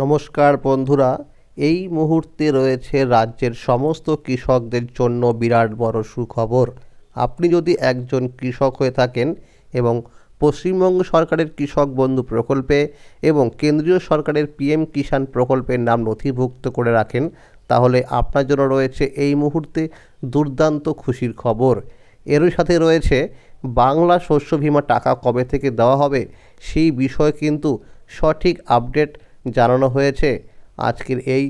নমস্কার বন্ধুরা, এই মুহূর্তে রয়েছে রাজ্যের সমস্ত কৃষকদের জন্য বিরাট বড় সুখবর। আপনি যদি একজন কৃষক হয়ে থাকেন এবং পশ্চিমবঙ্গ সরকারের কৃষক বন্ধু প্রকল্পে এবং কেন্দ্রীয় সরকারের পিএম কিষাণ প্রকল্পের নাম নথিভুক্ত করে রাখেন, তাহলে আপনার জন্য রয়েছে এই মুহূর্তে দুর্দান্ত খুশির খবর। এরই সাথে রয়েছে, বাংলা শস্য বিমা টাকা কবে থেকে দেওয়া হবে, সেই বিষয়ে কিন্তু সঠিক আপডেট জানানো হয়েছে আজকের এই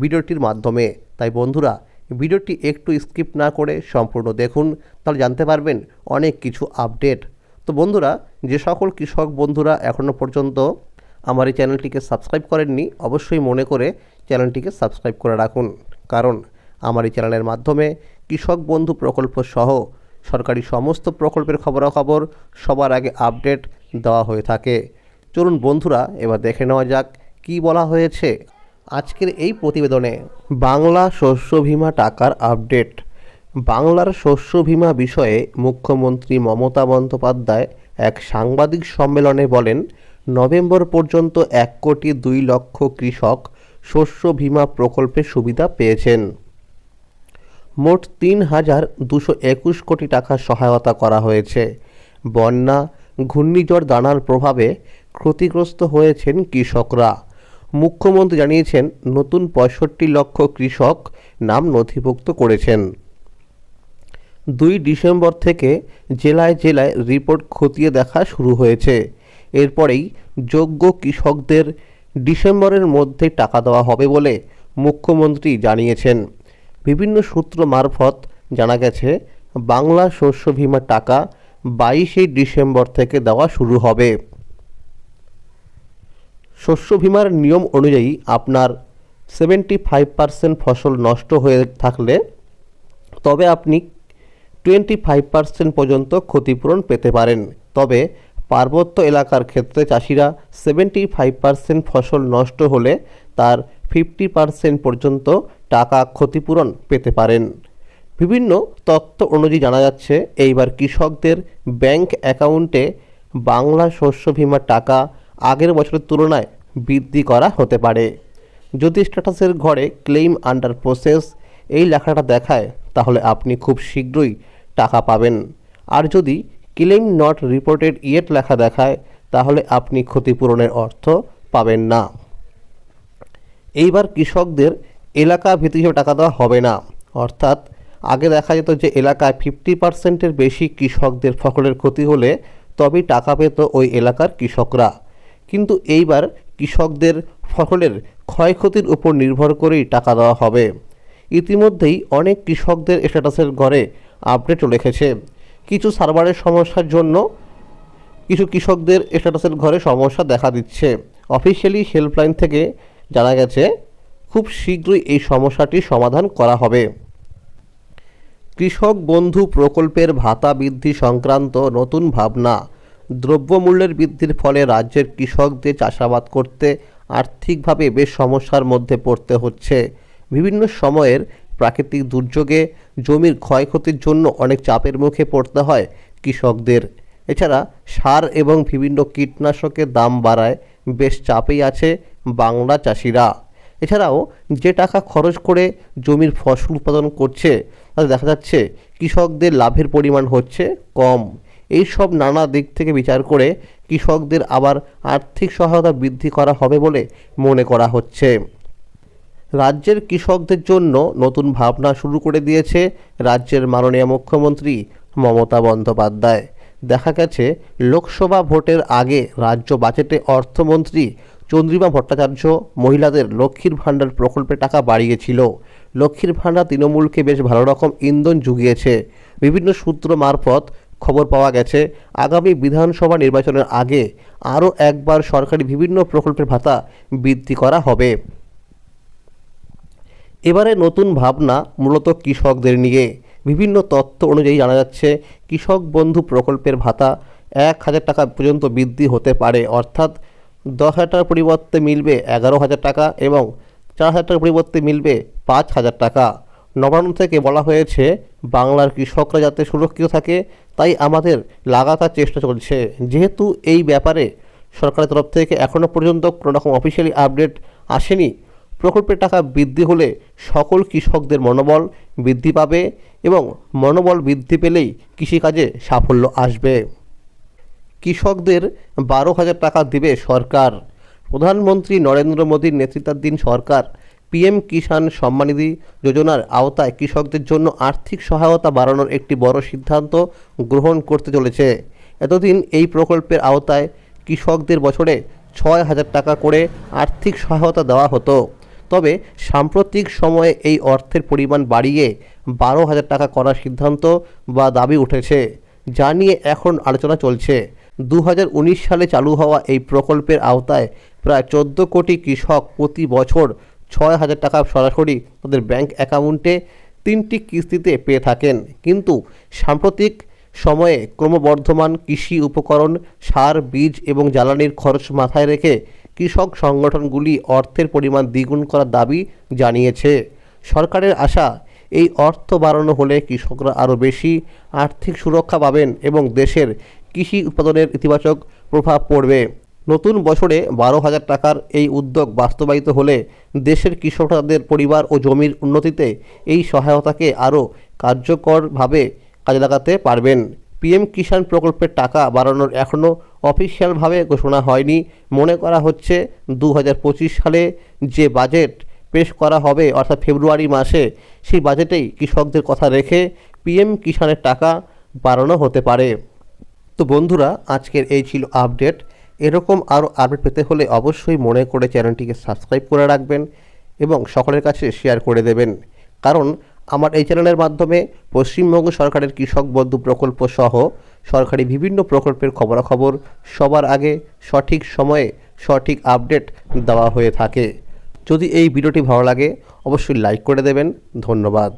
ভিডিওটির মাধ্যমে। তাই বন্ধুরা, ভিডিওটি একটু স্কিপ না করে সম্পূর্ণ দেখুন, তাহলে জানতে পারবেন অনেক কিছু আপডেট। তো বন্ধুরা, যে সকল কৃষক বন্ধুরা এখনও পর্যন্ত আমার এই চ্যানেলটিকে সাবস্ক্রাইব করেননি, অবশ্যই মনে করে চ্যানেলটিকে সাবস্ক্রাইব করে রাখুন। কারণ আমার এই চ্যানেলের মাধ্যমে কৃষক বন্ধু প্রকল্প সহ সরকারি সমস্ত প্রকল্পের খবরাখবর সবার আগে আপডেট দেওয়া হয়ে থাকে। চলুন বন্ধুরা, এবার দেখে নেওয়া যাক কি বলা হয়েছে? আজকের এই প্রতিবেদনে বাংলা শস্য বীমা টাকার আপডেট। বাংলার শস্য বীমা বিষয়ে মুখ্যমন্ত্রী মমতা বন্দ্যোপাধ্যায় এক সাংবাদিক সম্মেলনে বলেন, নভেম্বর পর্যন্ত এক কোটি দুই লক্ষ কৃষক শস্য বীমা প্রকল্পের সুবিধা পেয়েছেন। মোট তিন হাজার দুশো একুশ কোটি টাকা সহায়তা করা হয়েছে। বন্যা, ঘূর্ণিঝড়, দানার প্রভাবে ক্ষতিগ্রস্ত হয়েছেন কৃষকরা। মুখ্যমন্ত্রী জানিয়েছেন, নতুন পঁয়ষট্টি লক্ষ কৃষক নাম নথিভুক্ত করেছেন। দুই ডিসেম্বর থেকে জেলায় জেলায় রিপোর্ট খতিয়ে দেখা শুরু হয়েছে। এরপরেই যোগ্য কৃষকদের ডিসেম্বরের মধ্যে টাকা দেওয়া হবে বলে মুখ্যমন্ত্রী জানিয়েছেন। বিভিন্ন সূত্র মারফত জানা গেছে, বাংলা শস্য বীমার টাকা বাইশে ডিসেম্বর থেকে দেওয়া শুরু হবে। শস্য বিমার নিয়ম অনুযায়ী আপনার সেভেন্টি ফাইভ পার্সেন্ট ফসল নষ্ট হয়ে থাকলে তবে আপনি টোয়েন্টি ফাইভ পার্সেন্ট পর্যন্ত ক্ষতিপূরণ পেতে পারেন। তবে পার্বত্য এলাকার ক্ষেত্রে চাষিরা সেভেন্টি ফাইভ পার্সেন্ট ফসল নষ্ট হলে তার ফিফটি পার্সেন্ট পর্যন্ত টাকা ক্ষতিপূরণ পেতে পারেন। বিভিন্ন তথ্য অনুযায়ী জানা যাচ্ছে, এইবার কৃষকদের ব্যাংক অ্যাকাউন্টে বাংলা শস্য বীমার টাকা আগের বছরের তুলনায় বৃদ্ধি করা হতে পারে। যদি স্ট্যাটাসের ঘরে ক্লেইম আন্ডার প্রসেস এই লেখাটা দেখায়, তাহলে আপনি খুব শীঘ্রই টাকা পাবেন। আর যদি ক্লেইম নট রিপোর্টেড ইয়েট লেখা দেখায়, তাহলে আপনি ক্ষতিপূরণের অর্থ পাবেন না। এইবার কৃষকদের এলাকা ভিত্তিক টাকা দেওয়া হবে না। অর্থাৎ আগে দেখা যেত যে এলাকায় ফিফটি পার্সেন্টের বেশি কৃষকদের ফসলের ক্ষতি হলে তবেই টাকা পেত ওই এলাকার কৃষকরা। কিন্তু এইবার কৃষকদের ফসলের ক্ষয়ক্ষতির উপর নির্ভর করেই টাকা দেওয়া হবে। ইতিমধ্যেই অনেক কৃষকদের স্ট্যাটাসের ঘরে আপডেট রেখেছে কিছু সার্ভারের সমস্যার জন্য কিছু কৃষকদের স্ট্যাটাসের ঘরে সমস্যা দেখা দিচ্ছে। অফিসিয়ালি হেল্পলাইন থেকে জানা গেছে, খুব শীঘ্রই এই সমস্যাটির সমাধান করা হবে। কৃষক বন্ধু প্রকল্পের ভাতা বৃদ্ধি সংক্রান্ত নতুন ভাবনা দ্রব্যমূল্যের বৃদ্ধির ফলে রাজ্যের কৃষকদের চাষাবাদ করতে আর্থিকভাবে বেশ সমস্যার মধ্যে পড়তে হচ্ছে। বিভিন্ন সময়ের প্রাকৃতিক দুর্যোগে জমির ক্ষয়ক্ষতির জন্য অনেক চাপের মুখে পড়তে হয় কৃষকদের। এছাড়া সার এবং বিভিন্ন কীটনাশকের দাম বাড়ায় বেশ চাপেই আছে বাংলা চাষিরা। এছাড়াও যে টাকা খরচ করে জমির ফসল উৎপাদন করছে, তাতে দেখা যাচ্ছে কৃষকদের লাভের পরিমাণ হচ্ছে কম। এই সব নানা দিক থেকে বিচার করে কৃষকদের আবার আর্থিক সহায়তা বৃদ্ধি করা হবে বলে মনে করা হচ্ছে। রাজ্যের কৃষকদের জন্য নতুন ভাবনা শুরু করে দিয়েছে রাজ্যের মাননীয় মুখ্যমন্ত্রী মমতা বন্দ্যোপাধ্যায়। দেখা গেছে, লোকসভা ভোটের আগে রাজ্য বাজেটে অর্থমন্ত্রী চন্দ্রিমা ভট্টাচার্য মহিলাদের লক্ষ্মীর ভাণ্ডার প্রকল্পে টাকা বাড়িয়েছিল। লক্ষ্মীর ভাণ্ডার তৃণমূলকে বেশ ভালো রকম ইন্ধন জুগিয়েছে। বিভিন্ন সূত্র মারফত খবর পাওয়া গেছে, আগামী বিধানসভা নির্বাচনের আগে আরও একবার সরকারি বিভিন্ন প্রকল্পের ভাতা বৃদ্ধি করা হবে। এবারে নতুন ভাবনা মূলত কৃষকদের নিয়ে। বিভিন্ন তথ্য অনুযায়ী জানা যাচ্ছে, কৃষক বন্ধু প্রকল্পের ভাতা এক হাজার টাকা পর্যন্ত বৃদ্ধি হতে পারে, অর্থাৎ দশ হাজার টাকার পরিবর্তে মিলবে এগারো হাজার টাকা এবং চার হাজার টাকার পরিবর্তে মিলবে পাঁচ হাজার টাকা। নবান্ন থেকে বলা হয়েছে, বাংলার কৃষকরা যাতে সুরক্ষিত থাকে, তাই আমাদের লাগাতার চেষ্টা চলছে। যেহেতু এই ব্যাপারে সরকারের তরফ থেকে এখনও পর্যন্ত কোনো রকম অফিসিয়ালি আপডেট আসেনি, প্রকল্পের টাকা বৃদ্ধি হলে সকল কৃষকদের মনোবল বৃদ্ধি পাবে এবং মনোবল বৃদ্ধি পেলেই কৃষিকাজে সাফল্য আসবে। কৃষকদের বারো হাজার টাকা দেবে সরকার। প্রধানমন্ত্রী নরেন্দ্র মোদীর নেতৃত্বাধীন সরকার পিএম কিষাণ সম্মানিধি যোজনার আওতায় কৃষকদের জন্য আর্থিক সহায়তা বাড়ানোর একটি বড় সিদ্ধান্ত গ্রহণ করতে চলেছে। এতদিন এই প্রকল্পের আওতায় কৃষকদের বছরে ছয় হাজার টাকা করে আর্থিক সহায়তা দেওয়া হতো। তবে সাম্প্রতিক সময়ে এই অর্থের পরিমাণ বাড়িয়ে বারো হাজার টাকা করার সিদ্ধান্ত বা দাবি উঠেছে, যা নিয়ে এখন আলোচনা চলছে। দু হাজার উনিশ সালে চালু হওয়া এই প্রকল্পের আওতায় প্রায় চোদ্দ কোটি কৃষক প্রতি বছর ছয় হাজার টাকা সরাসরি তাদের ব্যাংক অ্যাকাউন্টে তিনটি কিস্তিতে পেয়ে থাকেন। কিন্তু সাম্প্রতিক সময়ে ক্রমবর্ধমান কৃষি উপকরণ, সার, বীজ এবং জ্বালানির খরচ মাথায় রেখে কৃষক সংগঠনগুলি অর্থের পরিমাণ দ্বিগুণ করার দাবি জানিয়েছে। সরকারের আশা, এই অর্থ বাড়ানো হলে কৃষকরা আরও বেশি আর্থিক সুরক্ষা পাবেন এবং দেশের কৃষি উৎপাদনের ইতিবাচক প্রভাব পড়বে। নতুন বছরে বারো হাজার টাকার এই উদ্যোগ বাস্তবায়িত হলে দেশের কৃষকদের পরিবার ও জমির উন্নতিতে এই সহায়তাকে আরও কার্যকরভাবে কাজে লাগাতে পারবেন। পিএম কিষাণ প্রকল্পের টাকা বাড়ানোর এখনও অফিসিয়ালভাবে ঘোষণা হয়নি। মনে করা হচ্ছে দু হাজার পঁচিশ সালে যে বাজেট পেশ করা হবে, অর্থাৎ ফেব্রুয়ারি মাসে, সেই বাজেটেই কৃষকদের কথা রেখে পিএম কিষাণের টাকা বাড়ানো হতে পারে। তো বন্ধুরা, আজকের এই ছিল আপডেট। এরকম আরও আপডেট পেতে হলে অবশ্যই মনে করে চ্যানেলটিকে সাবস্ক্রাইব করে রাখবেন এবং সকলের কাছে শেয়ার করে দেবেন। কারণ আমার এই চ্যানেলের মাধ্যমে পশ্চিমবঙ্গ সরকারের কৃষক বন্ধু প্রকল্প সহ সরকারি বিভিন্ন প্রকল্পের খবরাখবর সবার আগে সঠিক সময়ে সঠিক আপডেট দেওয়া হয়ে থাকে। যদি এই ভিডিওটি ভালো লাগে, অবশ্যই লাইক করে দেবেন। ধন্যবাদ।